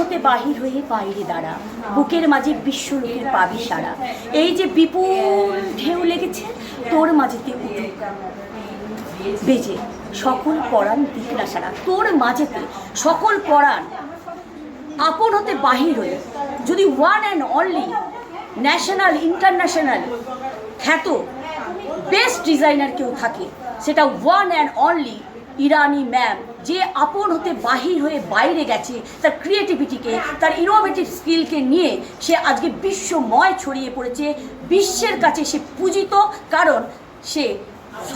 হতে বাহির হয়ে বাইরে দাঁড়া। বুকের মাঝে বিশ্ব বিশ্বলোকের পাবি সারা। এই যে বিপুল ঢেউ লেগেছে, তোর মাঝেতে বেজে, সকল পরাণ দিক না সারা। তোর মাঝেতে সকল পরাণ আপন হতে বাহির হয়ে, যদি one and only national international খ্যাত বেস্ট ডিজাইনার কেউ থাকে, সেটা one and only Irani ma'am, যে আপন হতে বাহির হয়ে বাইরে গেছে, তার ক্রিয়েটিভিটিকে তার ইনোভেটিভ স্কিলকে নিয়ে সে আজকে বিশ্বময় ছড়িয়ে পড়েছে, বিশ্বের কাছে সে পূজিত, কারণ সে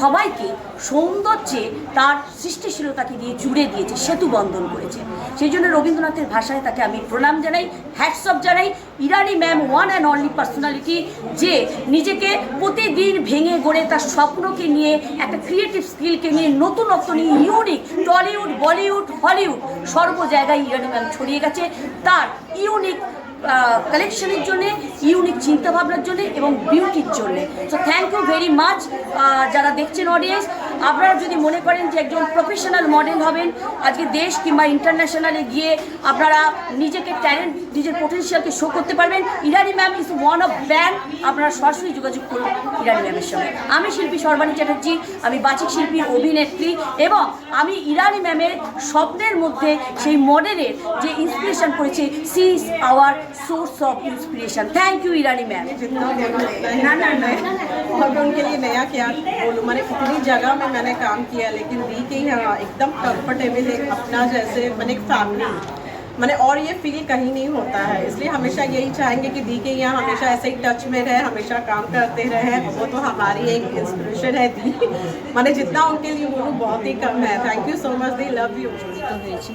সবাইকে সৌন্দর্যে তার সৃষ্টিশীলতাকে দিয়ে জুড়ে দিয়েছে, সেতু বন্ধন করেছে। সেই জন্য রবীন্দ্রনাথের ভাষায় তাকে আমি প্রণাম জানাই হ্যাটসঅপ জানাই। Irani ma'am one and only personality যে নিজেকে প্রতিদিন ভেঙে গড়ে তার স্বপ্নকে নিয়ে, একটা ক্রিয়েটিভ স্কিলকে নিয়ে নতুনত্ব নিয়ে ইউনিক টলিউড বলিউড হলিউড সর্ব জায়গায় ইরানি ম্যাম ছড়িয়ে গেছে। তার ইউনিক কালেকশনের জন্যে ইউনিক চিন্তাভাবনার জন্যে এবং বিউটির জন্যে। So thank you very much যারা দেখছেন অডিয়েন্স আপনারা যদি মনে করেন যে একজন প্রফেশনাল মডেল হবেন আজকে দেশ কিংবা ইন্টারন্যাশনালে গিয়ে আপনারা নিজেকে ট্যালেন্ট নিজের পোটেনশিয়ালকে শো করতে পারবেন Irani ma'am is one of band আপনারা সরাসরি যোগাযোগ করুন ইরানি ম্যামের সঙ্গে আমি শিল্পী সর্বাণী চ্যাটার্জি আমি বাচিক শিল্পী অভিনেত্রী এবং আমি ইরানি ম্যামের স্বপ্নের মধ্যে সেই মডেলের যে ইন্সপিরেশন করেছে she is our source of inspiration thank you Irani ma'am जितना बोलूं ना ना ना और मैं उनके लिए नया क्या बोलूँ मैंने इतनी जगह में मैंने काम किया लेकिन दी के यहाँ एकदम कंफर्टेबल एक अपना जैसे मैंने एक फैमिली मैंने और ये फील कहीं नहीं होता है इसलिए हमेशा यही चाहेंगे कि दी के यहाँ हमेशा ऐसे ही टच में रहे हमेशा काम करते रहे वो तो हमारी एक इंस्पिरेशन है दी मैंने जितना उनके लिए बोलूँ बहुत ही कम है थैंक यू सो मच दी लव यू জড়িত হয়েছি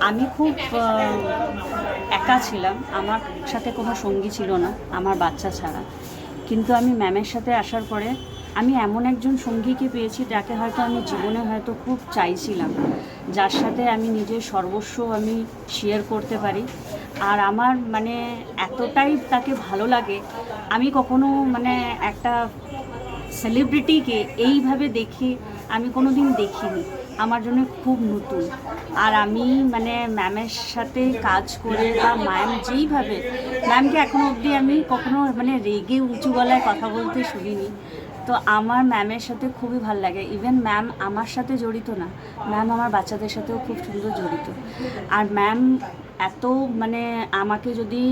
আমি খুব আহ, একা ছিলাম আমার সাথে কোনো সঙ্গী ছিল না আমার বাচ্চা ছাড়া কিন্তু আমি ম্যামের সাথে আসার পরে আমি এমন একজন সঙ্গীকে পেয়েছি যাকে হয়তো আমি জীবনে হয়তো খুব চাইছিলাম, যার সাথে আমি নিজের সর্বস্ব আমি শেয়ার করতে পারি। আর আমার মানে এতটাই তাকে ভালো লাগে, আমি কখনো মানে একটা সেলিব্রিটিকে এইভাবে দেখি আমি কোনো দিন দেখিনি। আমার জন্য খুব নতুন। আর আমি মানে ম্যামের সাথে কাজ করে বা ম্যাম যেইভাবে ম্যামকে এখনও অবধি আমি কখনো মানে রেগে উঁচু গলায় কথা বলতে শুনিনি। তো আমার ম্যামের সাথে খুবই ভালো লাগে। ইভেন ম্যাম আমার সাথে জড়িত না। ম্যাম আমার বাচ্চাদের সাথেও খুব সুন্দর জড়িত। আর ম্যাম এত মানে আমাকে যদি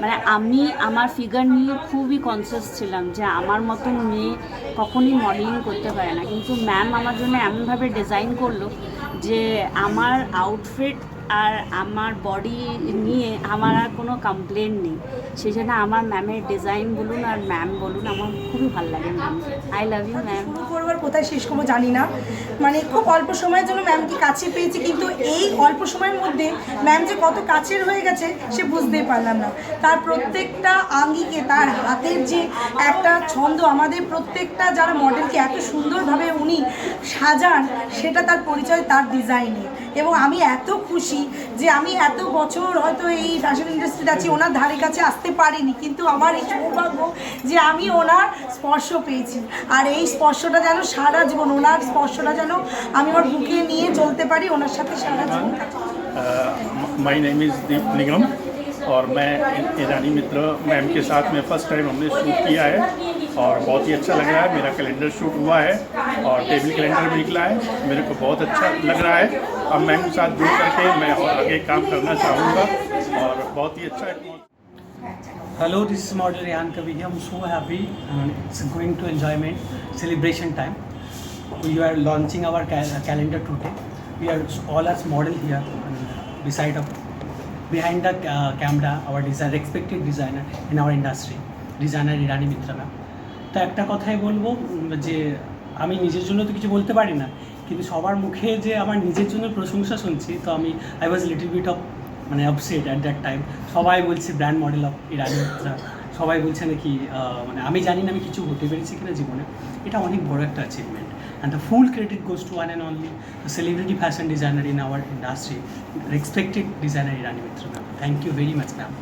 মানে আমি আমার ফিগার নিয়ে খুবই কনসিয়াস ছিলাম যে আমার মতন মেয়ে কখনই মডেলিং করতে পারে না। কিন্তু ম্যাম আমার জন্য এমনভাবে ডিজাইন করল যে আমার আউটফিট আর আমার বডি নিয়ে আমার আর কোনো কমপ্লেন নেই। সেই জন্য আমার ম্যামের ডিজাইন বলুন আর ম্যাম বলুন, আমার খুবই ভালো লাগে ma'am I love you ma'am শুরু করব কোথায় শেষ করব জানি না। মানে খুব অল্প সময়ের জন্য ম্যামকে কাছে পেয়েছি, কিন্তু এই অল্প সময়ের মধ্যে ম্যাম যে কত কাছের হয়ে গেছে, সে বুঝতেই পারলাম না। তার প্রত্যেকটা আঙ্গিকে, তার হাতের যে একটা ছন্দ, আমাদের প্রত্যেকটা যারা মডেলকে এত সুন্দরভাবে উনি সাজান, সেটা তার পরিচয়, তার ডিজাইনে এবং আমি এত খুশি যে আমি এত বছর হয়তো এই ফ্যাশন ইন্ডাস্ট্রিতে আছি ওনার ধারে কাছে আসতে পারিনি কিন্তু আমার এই সৌভাগ্য যে আমি ওনার স্পর্শ পেয়েছি আর এই স্পর্শটা যেন সারা জীবন ওনার স্পর্শটা যেন আমি আমার বুকে নিয়ে চলতে পারি ওনার সাথে সারা জীবন কাটাতে পারি। My name is Deep Nigam और मैं ईरानी मित्र मैम के साथ में फर्स्ट टाइम हमने शूट किया है और बहुत ही अच्छा लग रहा है। मेरा कैलेंडर शूट हुआ है और टेबल कैलेंडर भी निकला है। मेरे को बहुत अच्छा लग रहा है। अब मैम के साथ जुड़ करके मैं और आगे काम करना चाहूँगा और बहुत ही अच्छा hello this model Rehan Kavi I'm so happy going to enjoyment celebration time you are launching our calendar today we are all are model here decide of behind the camera our designer expected designer in our industry designer Irani Mitra ma'am তো একটা কথাই বলব যে আমি নিজের জন্য তো কিছু বলতে পারি না, কিন্তু সবার মুখে যে আমার নিজের জন্য প্রশংসা শুনছি, তো আমি I was little bit of মানে আপসেট অ্যাট দ্যাট টাইম সবাই বলছে brand model of Irani Mitra সবাই বলছে নাকি মানে আমি জানি না আমি কিছু হতে পেরেছি কিনা জীবনে। এটা অনেক বড় একটা achievement and the full credit goes to one and only celebrity fashion designer in our industry respected designer Irani Mitra ma'am thank you very much ma'am